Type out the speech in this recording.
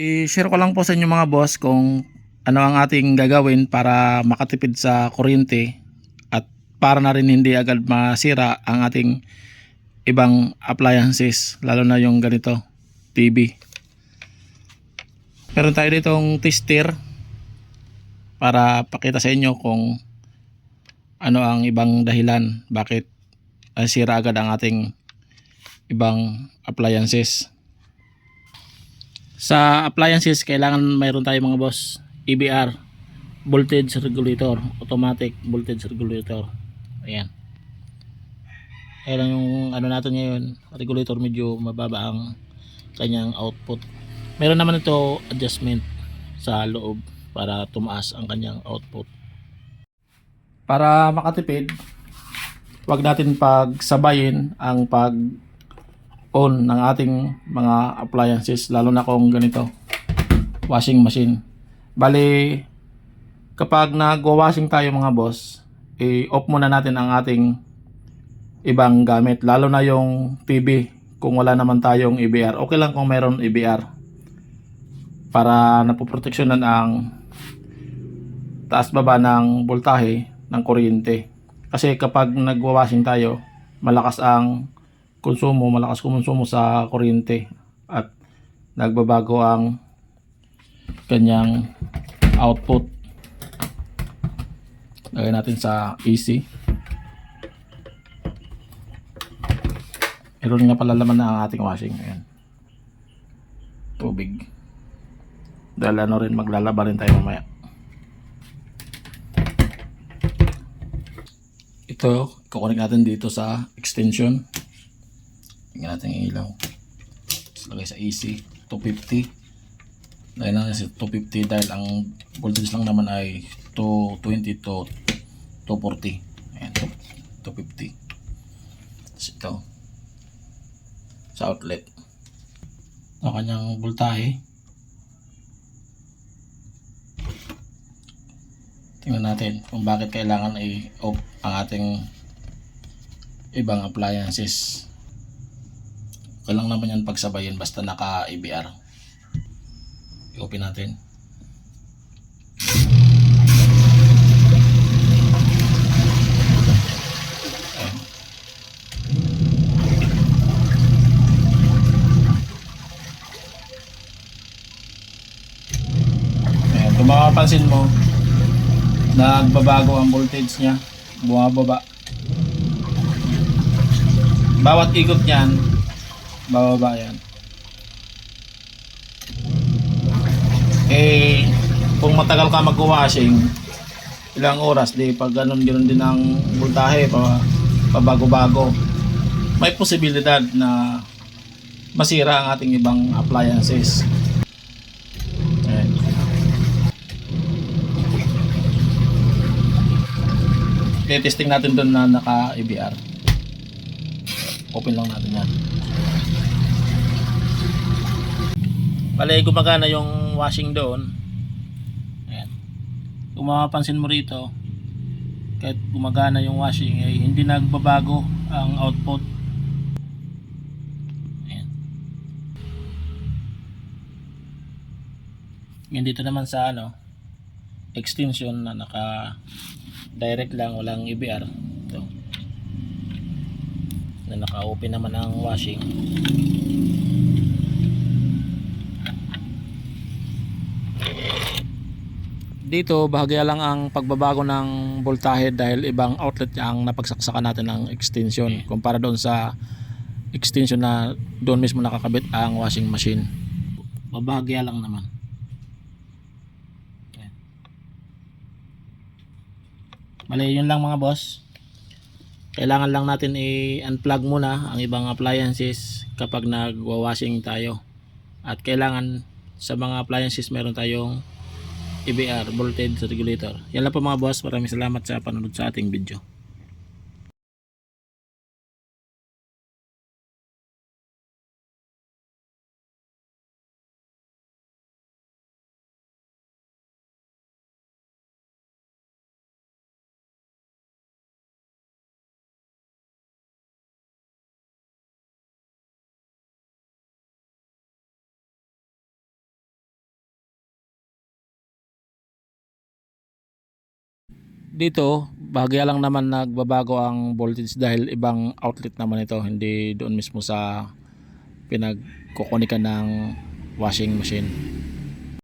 I-share ko lang po sa inyo mga boss kung ano ang ating gagawin para makatipid sa kuryente at para na rin hindi agad masira ang ating ibang appliances lalo na yung ganito TV. Meron tayo ditong tester para pakita sa inyo kung ano ang ibang dahilan bakit sira agad ang ating ibang appliances. Sa appliances, kailangan mayroon tayo mga boss. EBR, voltage regulator, automatic voltage regulator. Ayan. Ayan yung ano natin ngayon, regulator medyo mababa ang kanyang output. Meron naman ito adjustment sa loob para tumaas ang kanyang output. Para makatipid, wag natin pagsabayin ang pag on ng ating mga appliances lalo na kung ganito washing machine. Bali kapag nagwa-washing tayo mga boss i-off muna natin ang ating ibang gamit lalo na yung TV kung wala naman tayong EBR okay lang kung meron EBR para napoproteksyonan ang taas baba ng voltahe ng kuryente. Kasi kapag nagwa-washing tayo malakas ang konsumo, malakas kumonsumo sa kuryente at nagbabago ang kanyang output. Lagay natin sa AC. Meron nga pala laman na ang ating washing. Ayan. Tubig. Dahil ano rin, maglalaba rin tayo mamaya. Ito, kukunik natin dito sa extension. Tingnan natin yung ilaw. Lagay sa AC, 250. Lagay natin sa 250 dahil ang voltage lang naman ay 220 to 240. Ayan, 250. Tapos ito, sa outlet. Ang kanyang voltahe. Tingnan natin kung bakit kailangan i-off ang ating ibang appliances. Okay lang naman yan pagsabayin basta naka EBR. I-open natin. Kung mapapansin mo, nagbabago ang voltage niya, bumababa. Bawat ikot niyan, bababa yan. Eh, kung matagal ka mag-washing, ilang oras, di pag ganun ganun din ang voltahe, pa, pabago-bago, may posibilidad na masira ang ating ibang appliances. Ayan. testing natin doon na naka EBR. Open lang natin yan. Bale, gumagana yung washing doon. Ayan. Kung mapapansin mo rito, kahit gumagana yung washing, eh, hindi nagbabago ang output. Ayan. Ngayon dito naman sa ano, extension na naka direct lang, walang EBR. Ito. Na naka-open naman ang washing. Dito, bahagya lang ang pagbabago ng voltahe dahil ibang outlet ang napagsaksakan natin ng extension kumpara doon sa extension na doon mismo nakakabit ang washing machine. Babahagya lang naman. Mali, yun lang mga boss. Kailangan lang natin i-unplug muna ang ibang appliances kapag nagwa-washing tayo. At kailangan sa mga appliances meron tayong EBR, voltage regulator. Yan lang po mga boss. Maraming salamat sa panonood sa ating video. Dito, bahagya lang naman nagbabago ang voltage dahil ibang outlet naman ito, hindi doon mismo sa pinagkukunikan ng washing machine.